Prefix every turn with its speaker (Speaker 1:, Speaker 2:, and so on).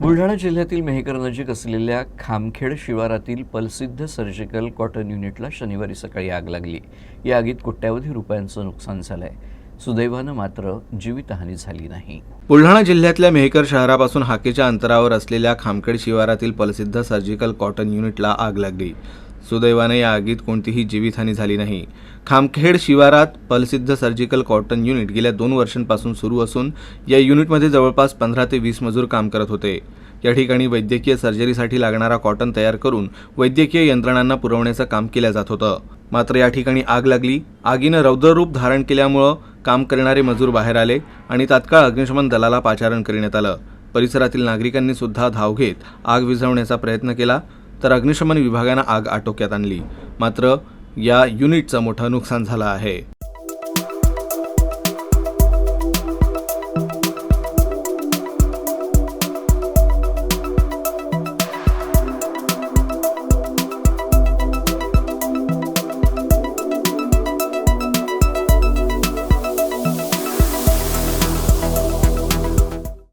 Speaker 1: बुलढाणा जिल्ह्यातील मेहकर नजीक असलेल्या खामखेड शिवारातील प्रसिद्ध सर्जिकल कॉटन युनिटला शनिवारी सकाळी आग लागली. या आगीत कोट्यावधी रुपयांचं नुकसान झालंय. सुदैवानं मात्र जीवितहानी झाली नाही.
Speaker 2: बुलढाणा जिल्ह्यातल्या मेहकर शहरापासून हाकेच्या अंतरावर असलेल्या खामखेड शिवारातील प्रसिद्ध सर्जिकल कॉटन युनिटला आग लागली. सुदैवाने या आगीत कोणतीही जीवितहानी झाली नाही. खामखेड शिवारात पलसिद्ध सर्जिकल कॉटन युनिट गेल्या दोन वर्षांपासून सुरू असून या युनिटमध्ये जवळपास पंधरा ते वीस मजूर काम करत होते. या ठिकाणी वैद्यकीय सर्जरीसाठी लागणारा कॉटन तयार करून वैद्यकीय यंत्रणांना पुरवण्याचं काम केलं जात होतं. मात्र या ठिकाणी आग लागली. आगीनं रौद्ररूप धारण केल्यामुळं काम करणारे मजूर बाहेर आले आणि तात्काळ अग्निशमन दलाला पाचारण करण्यात आलं. परिसरातील नागरिकांनी सुद्धा धाव घेत आग विझवण्याचा प्रयत्न केला. तर अग्निशमन विभागानं आग आटोक्यात आणली. मात्र या युनिटचं मोठं नुकसान झालं आहे.